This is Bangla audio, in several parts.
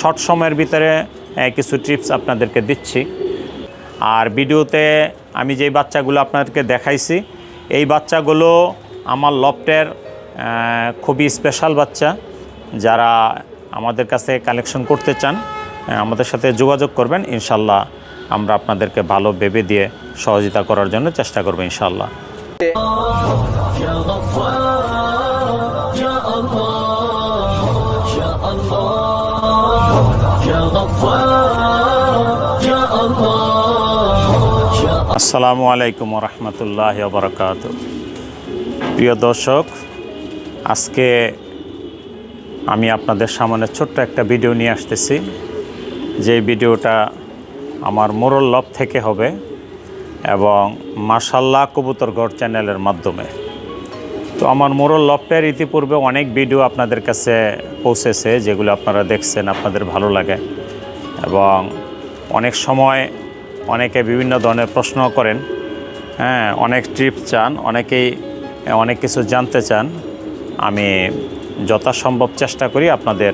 শর্ট সময়ের ভিতরে কিছু টিপস আপনাদেরকে দিচ্ছি। আর ভিডিওতে আমি যেই বাচ্চাগুলো আপনাদেরকে দেখাইছি, এই বাচ্চাগুলো আমার লফটের খুবই স্পেশাল বাচ্চা। যারা আমাদের কাছে কালেকশন করতে চান আমাদের সাথে যোগাযোগ করবেন ইনশাল্লাহ আমরা আপনাদেরকে ভালো ভেবে দিয়ে সহযোগিতা করার জন্য চেষ্টা করব ইনশাল্লাহ আসসালামু আলাইকুম রহমতুল্লাহ বরকাত প্রিয় দর্শক, আজকে আমি আপনাদের সামনে ছোট্ট একটা ভিডিও নিয়ে আসতেছি। যে ভিডিওটা আমার মোরল লব থেকে হবে এবং মার্শাল্লাহ কবুতরগড় চ্যানেলের মাধ্যমে। তো আমার মোরল লফটের ইতিপূর্বে অনেক ভিডিও আপনাদের কাছে পৌঁছেছে, যেগুলো আপনারা দেখছেন, আপনাদের ভালো লাগে। এবং অনেক সময় অনেকে বিভিন্ন ধরনের প্রশ্ন করেন হ্যাঁ অনেক ট্রিপ চান, অনেকেই, অনেক কিছু জানতে চান। আমি যথাসম্ভব চেষ্টা করি আপনাদের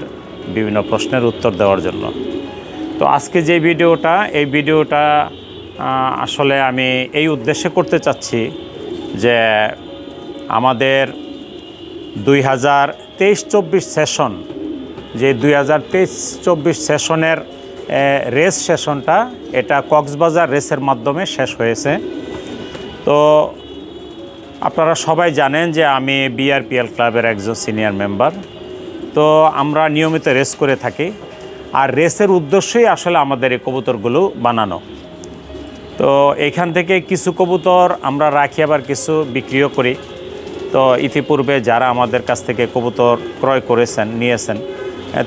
বিভিন্ন প্রশ্নের উত্তর দেওয়ার জন্য। তো আজকে যে ভিডিওটা, এই ভিডিওটা আসলে আমি এই উদ্দেশ্যে করতে চাচ্ছি যে আমাদের দুই হাজার তেইশ চব্বিশ সেশন যে দুই হাজার তেইশ চব্বিশ সেশনের রেস সেশনটা, এটা কক্সবাজার রেসের মাধ্যমে শেষ হয়েছে। তো আপনারা সবাই জানেন যে আমি বিআরপিএল ক্লাবের একজন সিনিয়র মেম্বার। তো আমরা নিয়মিত রেস করে থাকি। আর রেসের উদ্দেশ্যই আসলে আমাদের এই কবুতরগুলো বানানো। তো এখান থেকে কিছু কবুতর আমরা রাখি, আবার কিছু বিক্রিও করি। তো ইতিপূর্বে যারা আমাদের কাছ থেকে কবুতর ক্রয় করেছেন, নিয়েছেন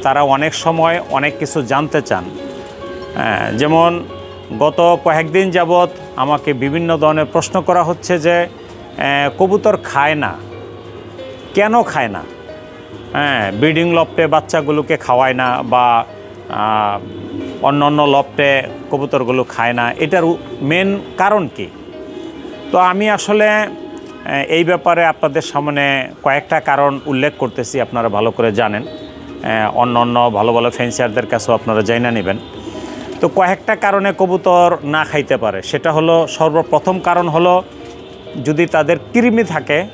তারা অনেক সময় অনেক কিছু জানতে চান। যেমন গত কয়েকদিন যাবৎ আমাকে বিভিন্ন ধরনের প্রশ্ন করা হচ্ছে যে কবুতর খায় না। কেন খায় না? হ্যাঁ ব্রিডিং লফটে বাচ্চাগুলোকে খাওয়ায় না বা অন্য অন্য লফটে কবুতরগুলো খায় না। এটার মেন কারণ কি? তো আমি আসলে এই ব্যাপারে আপনাদের সামনে কয়েকটা কারণ উল্লেখ করতেছি, আপনারা ভালো করে জানেন। অন্য অন্য ভালো ভালো ফেন্সিয়ারদের কাছেও আপনারা জানা নেবেন। তো কয়েকটা কারণে কবুতর না খাইতে পারে। সেটা হলো, সর্বপ্রথম কারণ হলো, যদি তাদের কৃমি থাকে,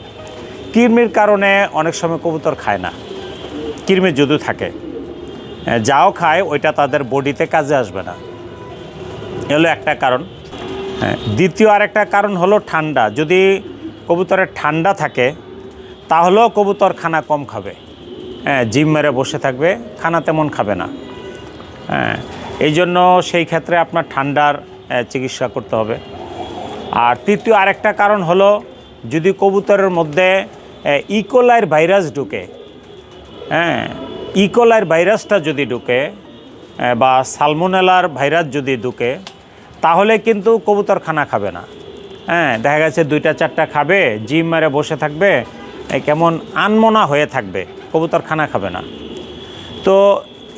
কৃমির কারণে অনেক সময় কবুতর খায় না। কৃমি যদি থাকে যাও খায়, ওইটা তাদের বডিতে কাজে আসবে না। এলো একটা কারণ হ্যাঁ। দ্বিতীয় আরেকটা কারণ হলো ঠান্ডা। যদি কবুতরের ঠান্ডা থাকে, তাহলেও কবুতর খানা কম খাবে। হ্যাঁ জিম মেরে বসে থাকবে খানা তেমন খাবে না। হ্যাঁ এই জন্য সেই ক্ষেত্রে আপনার ঠান্ডার চিকিৎসা করতে হবে। আর তৃতীয় আরেকটা কারণ হলো, যদি কবুতরের মধ্যে ইকোলাইর ভাইরাস ঢুকে হ্যাঁ ইকোলাইর ভাইরাসটা যদি ঢুকে বা সালমোনেলার ভাইরাস যদি ঢুকে, তাহলে কিন্তু কবুতর খানা খাবে না। হ্যাঁ দেখা গেছে দুইটা, চারটা খাবে, জিম মেরে বসে থাকবে কেমন আনমনা হয়ে থাকবে কবুতর খানা খাবে না। তো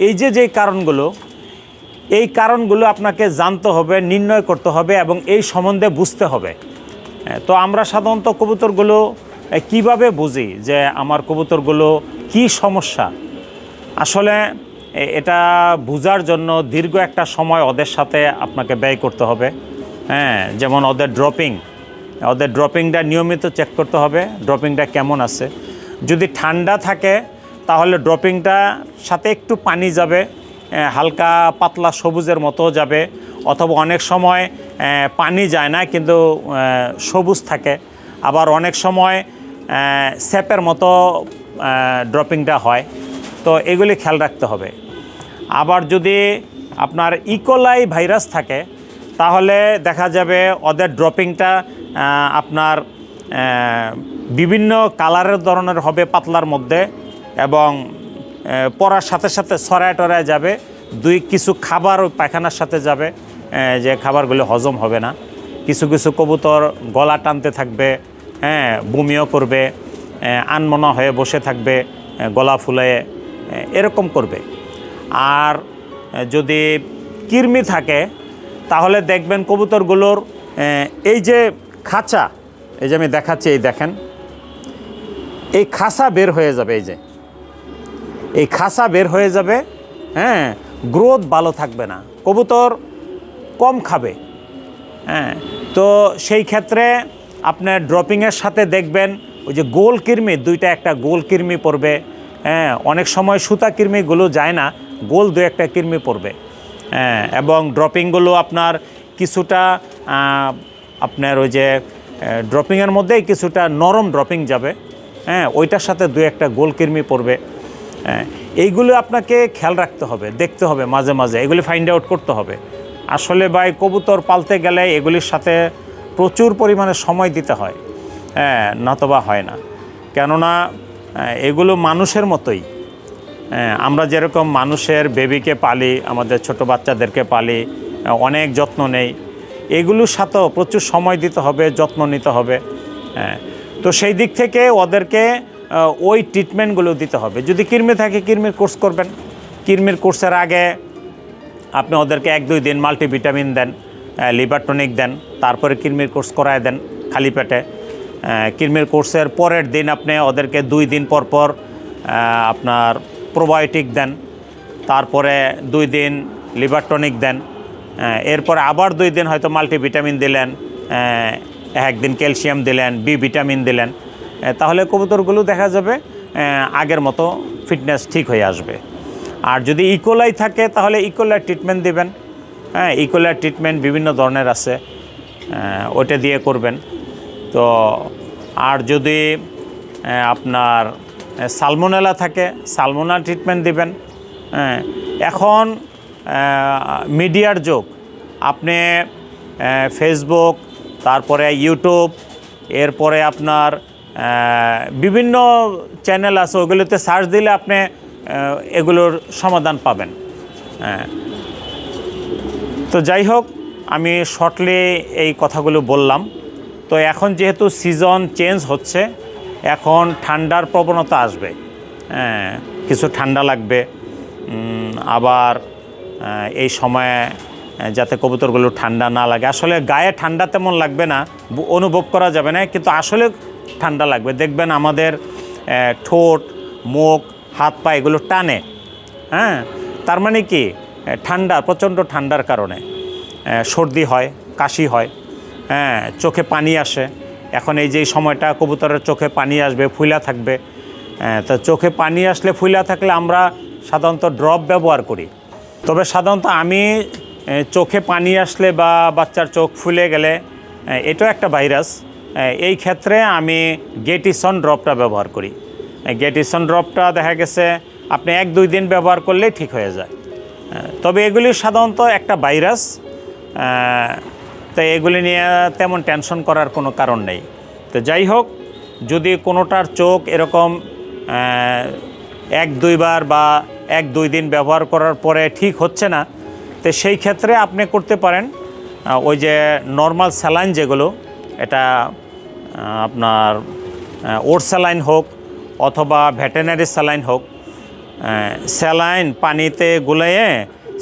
এই যে যে কারণগুলো এই কারণগুলো আপনাকে জানতে হবে, নির্ণয় করতে হবে এবং এই সম্বন্ধে বুঝতে হবে। তো আমরা সাধারণত কবুতরগুলো কীভাবে বুঝি যে আমার কবুতরগুলো কি সমস্যা? আসলে এটা বোঝার জন্য দীর্ঘ একটা সময় ওদের সাথে আপনাকে ব্যয় করতে হবে। হ্যাঁ যেমন ওদের ড্রপিং ওদের ড্রপিংটা নিয়মিত চেক করতে হবে ড্রপিংটা কেমন আছে। যদি ঠান্ডা থাকে, তাহলে ড্রপিংটা সাথে একটু পানি যাবে হালকা পাতলা সবুজের মতো যাবে। অথবা অনেক সময় পানি যায় না, কিন্তু সবুজ থাকে। আবার অনেক সময় স্যাপের মতো ড্রপিংটা হয়। তো এগুলি খেয়াল রাখতে হবে। আবার যদি আপনার ইকোলাই ভাইরাস থাকে, তাহলে দেখা যাবে ওদের ড্রপিংটা আপনার বিভিন্ন কালারের ধরনের হবে পাতলার মধ্যে এবং পরার সাথে সাথে সরায় টরায় যাবে, দুই কিছু খাবার পায়খানার সাথে যাবে যে খাবারগুলো হজম হবে না। কিছু কিছু কবুতর গলা টানতে থাকবে হ্যাঁ বমিও করবে আনমনা হয়ে বসে থাকবে গলা ফুলে এরকম করবে। আর যদি কৃমি থাকে, তাহলে দেখবেন কবুতরগুলোর এই যে খাঁচা, এই যে আমি দেখাচ্ছি, এই দেখেন, এই খাসা বের হয়ে যাবে, এই যে। এই খাসা বের হয়ে যাবে হ্যাঁ গ্রোথ ভালো থাকবে না, কবুতর কম খাবে হ্যাঁ তো সেই ক্ষেত্রে আপনার ড্রপিংয়ের সাথে দেখবেন, ওই যে গোল কিরমি দুইটা একটা গোল কিরমি পড়বে হ্যাঁ অনেক সময় সুতা কিরমিগুলো যায় না, গোল দু একটা কিরমি পড়বে হ্যাঁ এবং ড্রপিংগুলো আপনার কিছুটা আপনার ওই যে ড্রপিংয়ের মধ্যেই কিছুটা নরম ড্রপিং যাবে হ্যাঁ ওইটার সাথে দু একটা গোল কিরমি পড়বে এইগুলো আপনাকে খেয়াল রাখতে হবে দেখতে হবে মাঝে মাঝে এগুলি ফাইন্ড আউট করতে হবে। আসলে ভাই কবুতর পালতে গেলে এগুলির সাথে প্রচুর পরিমাণে সময় দিতে হয়। হ্যাঁ নতবা হয় না। কেননা এগুলো মানুষের মতোই। হ্যাঁ, আমরা যেরকম মানুষের বেবিকে পালি আমাদের ছোট বাচ্চাদেরকে পালি অনেক যত্ন নেই। এগুলোর সাথেও প্রচুর সময় দিতে হবে যত্ন নিতে হবে। হ্যাঁ তো সেই দিক থেকে ওদেরকে ওই ট্রিটমেন্টগুলো দিতে হবে। যদি কিরমি থাকে কিরমির কোর্স করবেন। কিরমির কোর্সের আগে আপনি ওদেরকে এক, দুই দিন মাল্টিভিটামিন দেন লিভার টনিক দেন, তারপরে কিরমির কোর্স করায় দেন খালি পেটে। কিরমির কোর্সের পরের দিন আপনি ওদেরকে দুই দিন পর পর আপনার প্রোবায়োটিক দেন, তারপরে দুই দিন লিভার টনিক দেন এরপরে আবার দুই দিন হয়তো মাল্টিভিটামিন দিলেন একদিন ক্যালসিয়াম দিলেন বি ভিটামিন দিলেন। তাহলে কবুতরগুলো দেখা যাবে আগের মতো ফিটনেস ঠিক হয়ে আসবে। আর যদি ইকোলাই থাকে, তাহলে ইকোলাই ট্রিটমেন্ট দিবেন। হ্যাঁ ইকোলাই ট্রিটমেন্ট বিভিন্ন ধরনের আছে ওইটা দিয়ে করবেন। তো, আর যদি আপনার সালমোনেলা থাকে সালমোনা ট্রিটমেন্ট দিবেন। এখন মিডিয়ার যুগ। আপনি ফেসবুক তারপরে ইউটিউব এরপরে আপনার বিভিন্ন চ্যানেল আছে, ওগুলোতে সার্চ দিলে আপনি এগুলোর সমাধান পাবেন। হ্যাঁ। তো যাই হোক, আমি শর্টলি এই কথাগুলো বললাম। তো এখন যেহেতু সিজন চেঞ্জ হচ্ছে, এখন ঠান্ডার প্রবণতা আসবে। হ্যাঁ কিছু ঠান্ডা লাগবে। আবার এই সময়ে যাতে কবুতরগুলো ঠান্ডা না লাগে। আসলে গায়ে ঠান্ডা তেমন লাগবে না, অনুভব করা যাবে না। কিন্তু আসলে ঠান্ডা লাগবে। দেখবেন আমাদের ঠোঁট, মুখ, হাত পা এগুলো টানে। হ্যাঁ? তার মানে কি? ঠান্ডা, প্রচণ্ড ঠান্ডার কারণে। সর্দি হয়, কাশি হয়। হ্যাঁ? চোখে পানি আসে। এখন এই যে সময়টা কবুতরের চোখে পানি আসবে ফুলা থাকবে। তো চোখে পানি আসলে ফুলা থাকলে আমরা সাধারণত ড্রপ ব্যবহার করি। তবে সাধারণত আমি চোখে পানি আসলে বা বাচ্চার চোখ ফুলে গেলে এটাও একটা ভাইরাস। এই ক্ষেত্রে আমি গেটিসন ড্রপটা ব্যবহার করি। গেটিসন ড্রপটা দেখা গেছে আপনি এক দুই দিন ব্যবহার করলেই ঠিক হয়ে যায়। তবে এগুলি সাধারণত একটা ভাইরাস। তো এগুলি নিয়ে তেমন টেনশন করার কোনো কারণ নেই। তো যাই হোক, যদি কোনোটার চোখ এরকম এক দুইবার বা এক দুই দিন ব্যবহার করার পরে ঠিক হচ্ছে না, তো সেই ক্ষেত্রে আপনি করতে পারেন ওই যে নর্মাল স্যালাইন যেগুলো এটা আপনার ওর স্যালাইন হোক অথবা ভেটেনারি স্যালাইন হোক স্যালাইন পানিতে গুলিয়ে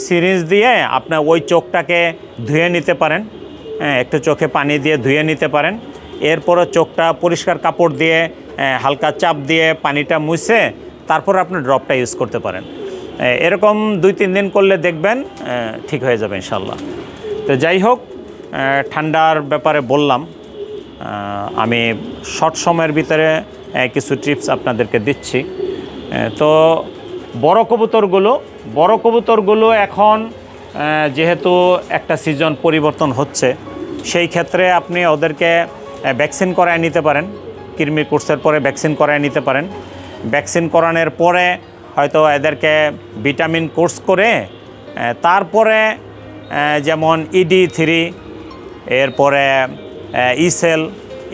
সিরিঞ্জ দিয়ে আপনার ওই চোখটাকে ধুয়ে নিতে পারেন হ্যাঁ, একটু চোখে পানি দিয়ে ধুয়ে নিতে পারেন। এরপরে চোখটা পরিষ্কার কাপড় দিয়ে হালকা চাপ দিয়ে পানিটা মুছে তারপর আপনি ড্রপটা ইউজ করতে পারেন। এরকম দুই তিন দিন করলে দেখবেন ঠিক হয়ে যাবে ইনশাল্লাহ তো যাই হোক ঠান্ডার ব্যাপারে বললাম আমি শর্ট সময়ের ভিতরে কিছু টিপস আপনাদেরকে দিচ্ছি। তো বড় কবুতরগুলো বড় কবুতরগুলো এখন যেহেতু একটা সিজন পরিবর্তন হচ্ছে, সেই ক্ষেত্রে আপনি ওদেরকে ভ্যাকসিন করায় নিতে পারেন। কৃমি কোর্সের পরে ভ্যাকসিন করায় নিতে পারেন। ভ্যাকসিন করানোর পরে হয়তো এদেরকে ভিটামিন কোর্স করে তারপরে যেমন ইডি থ্রি এরপরে ইসেল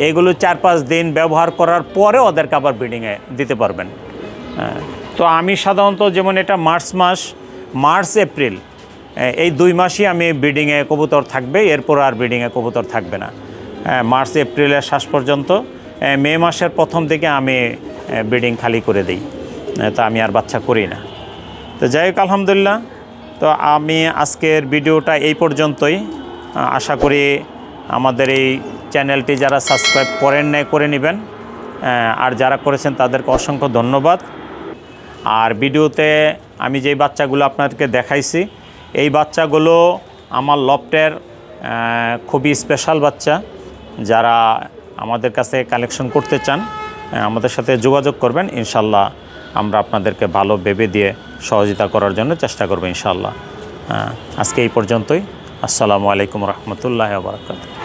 এগুলো চার পাঁচ দিন ব্যবহার করার পরে ওদেরকে আবার ব্রিডিংয়ে দিতে পারবেন। তো আমি সাধারণত যেমন এটা মার্চ মাস, মার্চ, এপ্রিল এই দুই মাসই আমি ব্রিডিংয়ে কবুতর থাকবে, এরপর আর ব্রিডিংয়ে কবুতর থাকবে না। মার্চ, এপ্রিলের শেষ পর্যন্ত মে মাসের প্রথম দিকে আমি ব্রিডিং খালি করে দিই। তা আমি আর বাচ্চা করি না। তো যাই হোক, আলহামদুলিল্লাহ। তো আমি আজকের ভিডিওটা এই পর্যন্তই। আশা করি আমাদের এই চ্যানেলটি যারা সাবস্ক্রাইব করেন নাই, করে নেবেন। আর যারা করেছেন তাদেরকে অসংখ্য ধন্যবাদ। আর ভিডিওতে আমি যেই বাচ্চাগুলো আপনাদেরকে দেখাইছি, এই বাচ্চাগুলো আমার লফটের খুবই স্পেশাল বাচ্চা। যারা আমাদের কাছে কালেকশন করতে চান আমাদের সাথে যোগাযোগ করবেন। ইনশাল্লাহ আমরা আপনাদেরকে ভালো ভেবে দিয়ে সহযোগিতা করার জন্য চেষ্টা করব ইনশাল্লাহ। আজকে এই পর্যন্তই। আসসালামু আলাইকুম রহমতুল্লাহ বারকাত